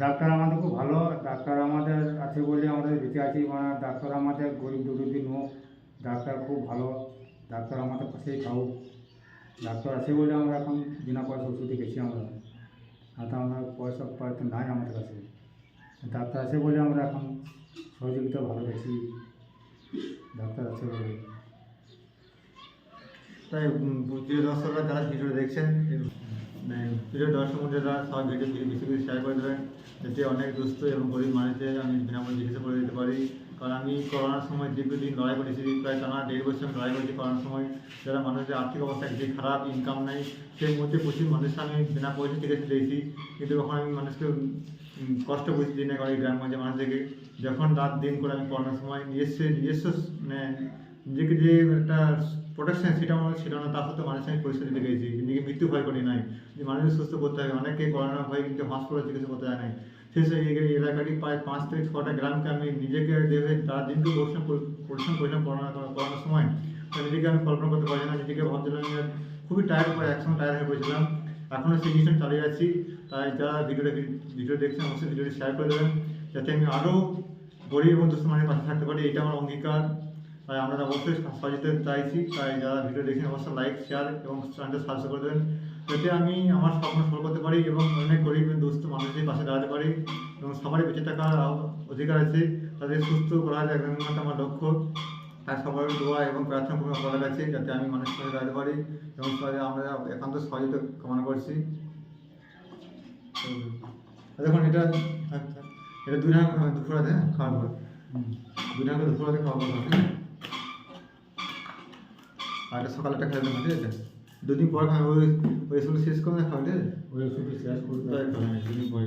Doctor আমাদের খুব ভালো, ডাক্তার আমাদের আছে বলে আমাদের বেঁচে আছি মানে ডাক্তার আমাদের গরিব দুর্গতি নোক ডাক্তার খুব ভালো, ডাক্তার আমাদের পাশেই থাকুক। ডাক্তার আছে বলে আমরা এখন বিনা পয়সা ওষুধে গেছি আমরা। আর আমরা পয়সা পয়সা নাই আমাদের কাছে। ডাক্তার আছে বলে আমরা এখন সহযোগিতা ভালো গেছি ডাক্তার আছে বলে। তাই প্রিয় দর্শকরা যারা ভিডিও দেখছেন প্রিয় দর্শক বন্ধুরা সব ভিডিও বেশি বেশি শেয়ার করে দেবেন। যাতে অনেক দুস্থ এবং গরিব মানুষদের আমি বিনামূল্যে চিকিৎসা করে দিতে পারি। কারণ আমি করোনার সময় দীর্ঘদিন লড়াই করেছি, প্রায় টানা দেড় বছর আমি লড়াই করেছি করোনার সময়। যারা মানুষের আর্থিক অবস্থা কিছু খারাপ ইনকাম নেই, সেই মুহূর্তে প্রচুর মানুষের আমি বিনা পয়সা চিকিৎসা দিয়েছি। কিন্তু তখন আমি মানুষকে কষ্ট বুঝতে দিই না কারণ এই মানুষদেরকে। যখন রাত দিন করে আমি করোনার সময় নিজস্ব নিজস্ব মানে নিজেকে যে একটা প্রোটেকশন সেটা আমার ছিল না, তার সাথে মানুষের আমি পরিস্থিতি দিতে গেছি নিজেকে মৃত্যু ভয় করি নাই। যে মানুষের সুস্থ করতে হবে অনেকে করোনা ভয় কিন্তু হসপিটালে চিকিৎসা করতে যায় নাই। সেই এই এলাকাটি প্রায় পাঁচ থেকে ছটা গ্রামকে আমি নিজেকে দেবে তার দিনকে পরিশ্রম পরিশ্রম করেছিলাম করোনা, করোনার সময়। তো নিজেকে আমি কল্পনা করতে পারছি না, নিজেকে ভাবছিলাম যে খুবই টায়ার্ড পরে একসঙ্গে টায়ার্ড হয়ে পড়েছিলাম। এখনও সেই জিনিসটা চালিয়ে যাচ্ছি। তাই যারা ভিডিওটা ভিডিও দেখছেন, অবশ্যই ভিডিওটি শেয়ার করে দেবেন। যাতে আমি আরও গরিব এবং দুস্থ মানুষের পাশে থাকতে পারি, এটা আমার অঙ্গীকার। তাই আমরা অবশ্যই সচেতন চাইছি তাই যারা ভিডিও দেখছেন অবশ্যই লাইক শেয়ার এবং চ্যানেলটা সাবস্ক্রাইব করে দেবেন। যাতে আমি আমার স্বপ্ন সফল করতে পারি এবং অনেক গরিব দুস্থ মানুষদের পাশে দাঁড়াতে পারি। এবং সবারই বেঁচে থাকার অধিকার আছে। তাদের সুস্থ করা একমাত্র আমার লক্ষ্য। তাই সবার দোয়া এবং প্রার্থনা করব করা গেছে যাতে আমি মানুষের পাশে দাঁড়াতে পারি এবং আমরা একান্ত সহযোগিতা কামনা করছি। দেখুন এটা। এটা দুই টাকা দুপুরাতে হ্যাঁ খাওয়ার পর। দুই টাকা দুপুরাতে খাওয়া পর হবে আর এটা সকালেটা খাই দেবেন ঠিক আছে দুদিন পর খাবে ওই ওই স্কুল শেষ করে খাবে ঠিক আছে? ওই ওষুধ শেষ করতে তাই তো, হ্যাঁ, দুদিন পরে।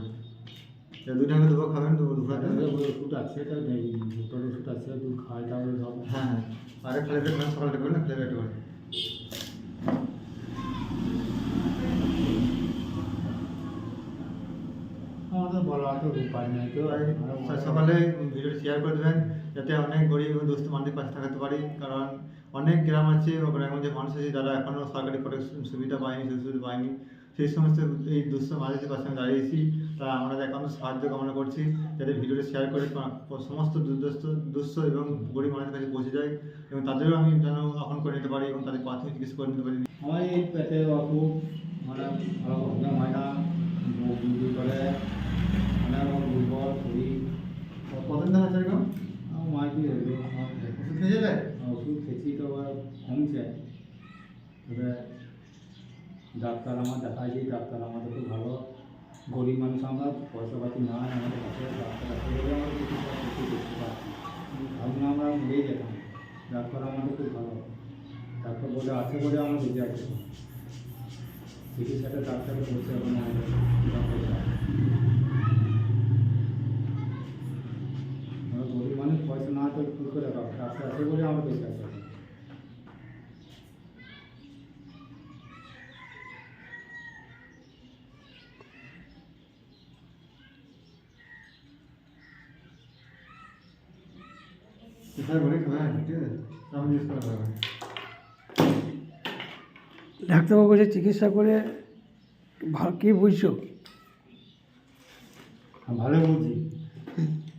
এটা দুই টাকা দুপুর খাবেন দুপুর দুপুরাতে ওই ওষুধ আছে তা নেই দুটোর ওষুধ আছে দুধ খাই তাহলে সব হ্যাঁ হ্যাঁ। আরে খালি পেট মানে সকালটা করবেন খালি পেট বলা তো উপায় নেই তো সকালে ভিডিওটি শেয়ার করে দেবেন যাতে অনেক গরিব এবং দুস্থ মানুষের পাশে থাকতে পারি কারণ অনেক গ্রাম আছে বা গ্রামগঞ্জে মানুষ আছে যারা এখনও সরকারি প্রোটেকশন সুবিধা পায়নি সুবিধা পায়নি। সেই সমস্ত এই দুস্থ মানুষের পাশে আমি দাঁড়িয়েছি তাই আমরা একান্ত সাহায্য কামনা করছি যাতে ভিডিওটি শেয়ার করে সমস্ত দুর্দস্ত দুস্থ এবং গরিব মানুষের কাছে পৌঁছে যায় এবং তাদেরও আমি যেন আপন করে নিতে পারি এবং তাদের প্রাথমিক চিকিৎসা করে নিতে পারি। আমার এই পেটে অসুখ মানে ভালো হয় না করে মানে আমার দুর্বল শরীর কতদিন ধরে আছে এরকম? মাই কি হলো ওষুধ খেয়ে যাবে ওষুধ খেয়েছি তো আবার কমছে। তবে ডাক্তার আমার দেখাইছি ডাক্তার আমাদের খুব ভালো। গরিব মানুষ আমরা পয়সা পাতি নাই আমাদের কাছে ডাক্তার আছে বলে আমরা চিকিৎসা করতে দেখতে পাচ্ছি ভাবনা আমরা মরেই যেতাম ডাক্তার আমাদের খুব ভালো। ডাক্তার বলে আছে বলে আমরা বেঁচে আছি চিকিৎসাটা ডাক্তারে করছে এখন আমাদের বিনা পয়সা। আমরা গরিব মানুষ পয়সা না তো কী করে পাবো ডাক্তার আছে বলে আমরা বেঁচে আছি এখন। কোথায় বলে খাবেন ঠিক আছে আমি ইউজ করা যাবে ডাক্তারবাবু যে চিকিৎসা করে ভা- কি বুঝছ? আমি ভালোই বুঝছি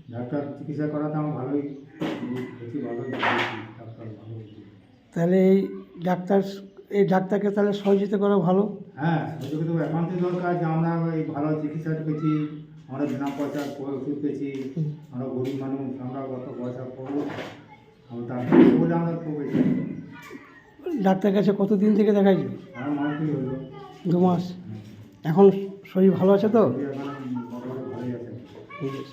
ডাক্তার চিকিৎসা করাতে আমার ভালোই ভালোই ডাক্তার ভালো তাহলে এই ডাক্তার এই ডাক্তারকে তাহলে সহযোগিতা করা ভালো? হ্যাঁ সহযোগিতা তো একান্তই দরকার যে আমরা এই ভালো চিকিৎসা পেয়েছি আমরা বিনা পয়সার ওষুধ পেয়েছি আমরা আমরা কত পয়সা করব? আমরা ডাক্তার আমরা খুব ডাক্তার কাছে কতদিন থেকে দেখাইছি দু মাস। এখন শরীর ভালো আছে তো? ঠিক আছে।